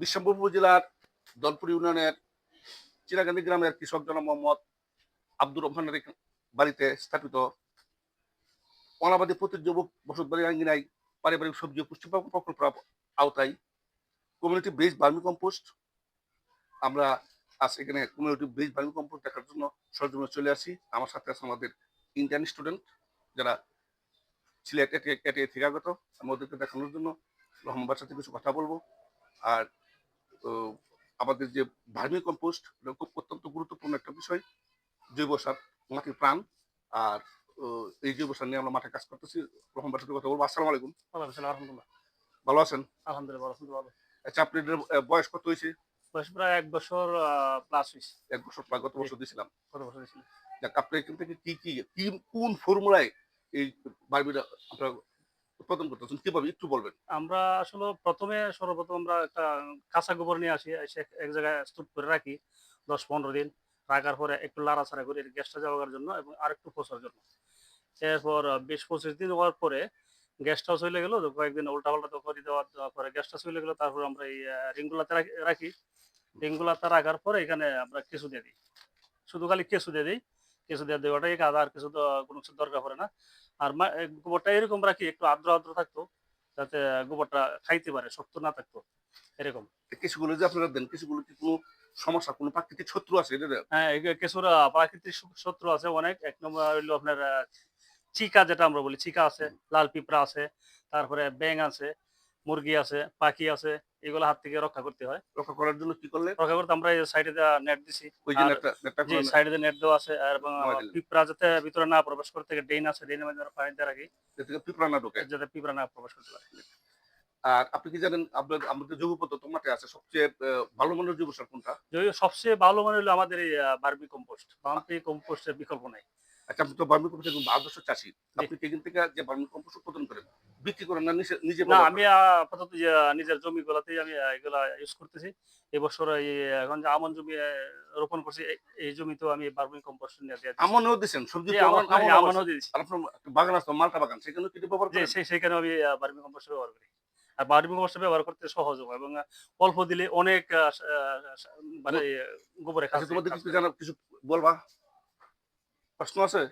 বিশ্বম্বরপুর জেলার দলপুর ইউনিয়নের চিরাগান্ধী গ্রামের কৃষক জনাব মোহাম্মদ আব্দুর রহমানের বাড়িতে স্থাপিত অনাবাদী প্রতিযোগক বসত বাড়ির আঙ্গিনায় পারিবারিক সবজি পুষ্টি প্রকল্প আওতায় কমিউনিটি বেস বার্মি কম্পোস্ট আমরা আজ এখানে কমিউনিটি বেস বার্মি কম্পোস্ট দেখার জন্য সরজমে চলে আসি। আমার সাথে আছে আমাদের ইন্ডিয়ান স্টুডেন্ট যারা সিলেট এটি থেকে আগত। আমি ওদেরকে দেখানোর জন্য রহমানবার সাথে কিছু কথা বলব। আর আমাদের যে ভার্মি কম্পোস্ট খুব অত্যন্ত গুরুত্বপূর্ণ একটা বিষয়। জৈব সার মাটির প্রাণ। আর এই জৈব সার নিয়ে আমরা মাঠে কাজ করতেছি। রহমানবার সাথে কথা বলব। আসসালামু আলাইকুম। আলহামদুলিল্লাহ। ভালো আছেন? আলহামদুলিল্লাহ ভালো আচ্ছা আপনাদের বয়স কত হয়েছে? বয়স প্রায় এক বছর প্লাস হয়েছে। এক বছর প্রায় গত বছর দিয়েছিলাম কত বছর হয়েছিল যাক আপনি এখান থেকে কি কি কি কোন ফর্মুলায় এই বার্মিটা আপনারা উৎপাদন করতেছেন, কীভাবে? একটু বলবেন। আমরা আসলে প্রথমে সর্বপ্রথম আমরা একটা কাঁচা গোবর নিয়ে আসি, এসে এক- জায়গায় স্তূপ করে রাখি দশ পনেরো দিন। রাখার পরে একটু লাড়াচাড়া করে গ্যাসটা যাওয়ার জন্য এবং আরেকটু পচার জন্য। এরপর বিশ পঁচিশ দিন হওয়ার পরে গ্যাসটাও চলে গেলো কয়েকদিন উল্টা পাল্টা তো করে দেওয়ার পরে গ্যাসটা চলে গেলো, তারপর আমরা এই রিংগুলাতে রাখি- রাখি। রিংগুলাতে রাখার পরে এখানে আমরা কেঁচু দিয়ে দিই। শুধু খালি কেঁচু দিয়ে দিই। কেঁচু দিয়ে দেওয়াটাই কাজ আর কিছু কোনো কিছু দরকার পড়ে না। আর গোবরটা এরকম রাখি একটু আর্দ্র আর্দ্র থাকতো যাতে গোবরটা খাইতে পারে শক্ত না থাকতো এরকম। কিছুগুলো যে আপনারা দেন কিছুগুলো কি কোনো সমস্যা কোনো প্রাকৃতিক শত্রু আছে হ্যাঁ কিছুর প্রাকৃতিক শত্রু আছে অনেক। এক নম্বর হইল আপনার চিকা যেটা আমরা বলি চিকা আছে লাল পিঁপড়া আছে তারপরে ব্যাং আছে মুরগি আছে পাখি আছে এগুলো হাত থেকে রক্ষা করতে হয়। রক্ষা করার জন্য কি করলে রক্ষা করতে আমরা সাইডে নেট দিছি। জি সাইডে নেট দেওয়া আছে আর এবং পিঁপড়া যাতে ভিতরে না প্রবেশ করতে ড্রেন আছে ড্রেনের মধ্যে পানি দিয়ে রাখি থেকে পিঁপড়া না ঢোকে। যাতে পিঁপড়া না প্রবেশ করতে পারে। আর আপনি কি জানেন আপনার আমাদের জৈব পদ্ধতি মাঠে আছে সবচেয়ে ভালো মানের জৈব সার কোনটা? যদিও সবচেয়ে ভালো মনে হলো আমাদের এই বার্মি কম্পোস্ট। বার্মি কম্পোস্টের বিকল্প নাই। আচ্ছা আপনি তো বার্মি কম্পোস্ট একজন আদর্শ চাষি। আপনি এখান থেকে যে বার্মি কম্পোস্ট উৎপাদন করেন বিক্রি করেন না নিজে না আমি আপাতত নিজের জমি গুলাতেই আমি এগুলা ইউজ করতেছি। এবছর এই এখন যে আমন জমি রোপণ করছি এই- জমিতেও আমি বার্মি কম্পোস্ট নিয়ে আমনও দিচ্ছেন সবজি। আমনও দিয়েছি। আপনার বাগান আছে মালটা বাগান সেখানে কি ব্যবহার করেন? সেই সেখানে আমি বার্মি কম্পোস্ট ব্যবহার করি। আর বার্মি কম্পোস্ট ব্যবহার করতে সহজ এবং অল্প দিলে অনেক মানে গোবরে আচ্ছা তোমাদের কিছু জানা কিছু বলবা? প্রশ্ন আছে?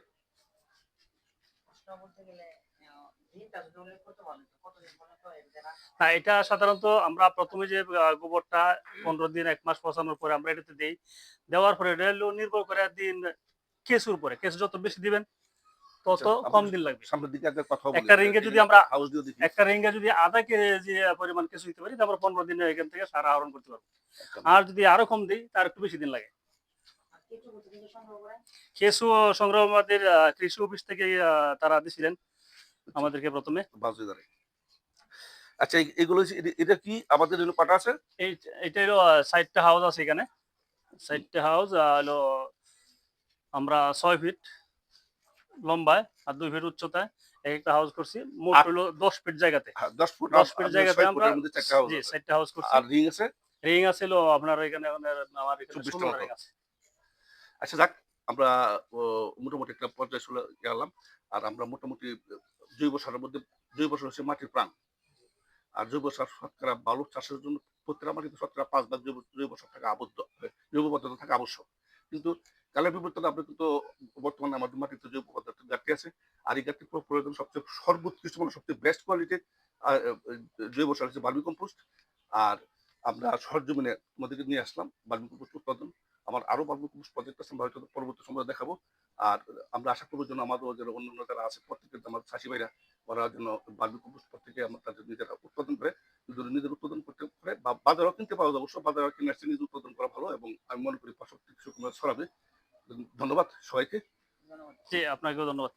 প্রশ্ন বলতে গেলে আহ, দিনটা যদি উল্লেখ করতে পারেন তো কতদিন করেন যে না না এটা সাধারণত আমরা প্রথমে যে গোবরটা পনেরো দিন এক মাস পচানোর পরে আমরা এটাতে দিই। দেওয়ার পরে এটা নির্ভর করে দিন কেঁচুর পরে কেঁচু যত বেশি দিবেন তত আচ্ছা, কম দিন লাগবে। সামনের দিকে একটা কথা বলি একটা রিঙ্গে যদি আমরা- হাউস দিয়ে দেখি। একটা রিঙ্গে যদি আধা কেজি পরিমাণ কেঁচু দিতে পারি তারপর পনেরো দিনে এখান থেকে সারা আহরণ করতে পারব। আর যদি আরও কম দিই তার একটু বেশি দিন লাগে আর কিছু কিছু কিন্তু সংগ্রহ করেন কেঁচু সংগ্রহ আমাদের কৃষি অফিস থেকে তারা দিছিলেন আমাদেরকে প্রথমে। বাজারে আচ্ছা এগুলো এটা- কি আমাদের জন্য পাটা আছে? এই এটা হলো সাইডটা হাউস আছে এখানে। সাইডটা হাউস হলো আমরা ছয় ফিট লম্বায় আর দুই ফিট উচ্চতায় এক একটা হাউস করছি। মোট হলো দশ ফিট জায়গাতে। হ্যাঁ, দশ ফুট দশ ফিট জায়গাতে আমরা জি। সাইডটা হাউস করছি। আর রিং আছে? রিং আছে হলো আপনার এখানে আমার এখানে 24 টা ষোলো মতো। ring আছে। আচ্ছা যাক, আমরা মোটামুটি একটা পর্যায়ে চলে গেলাম। আর আমরা মোটামুটি, জৈব সারের মধ্যে, জৈব সার হচ্ছে মাটির প্রাণ। আর জৈব সার শতকরা বালু চাষের জন্য প্রত্যেকটা মাটিতে শতকরা পাঁচ ভাগ জৈব জৈব সার থাকা আবদ্ধ, জৈব পদার্থ থাকা আবশ্যক। কিন্তু কালের বিবর্তনে আপনি কিন্তু বর্তমানে আমাদের মাটিতে জৈব পদার্থের ঘাটতি আছে। আর এই ঘাটতি প্রয়োজন সবচেয়ে সর্বোৎকৃষ্ট মানে সবচেয়ে বেস্ট কোয়ালিটির জৈব সার হচ্ছে বার্মি কম্পোস্ট আর আমরা সরজমিনে তোমাদেরকে নিয়ে আসলাম। বার্মি কম্পোস্ট উৎপাদন। আমার আরও বার্মি কম্পোস্ট প্রজেক্ট আছে, আমরা হয়তো পরবর্তী সময় দেখাবো। আর আমরা আশা করব যেন আমাদের যারা অন্য যারা আছে, প্রত্যেকের আমাদের চাষি ভাইরা, ওরা যেন বার্মি কম্পোস্ট প্রত্যেকে আমরা তাদের নিজেরা উৎপাদন করে যদি নিজের উৎপাদন করতে পারে। বা বাজারও কিনতে পাওয়া যায়, অবশ্য বাজারও কিনে আসছে নিজে উৎপাদন করা ভালো এবং আমি মনে করি পাশাপাশি কিছু ছড়াবে। ধন্যবাদ সবাইকে। জি, আপনাকেও ধন্যবাদ।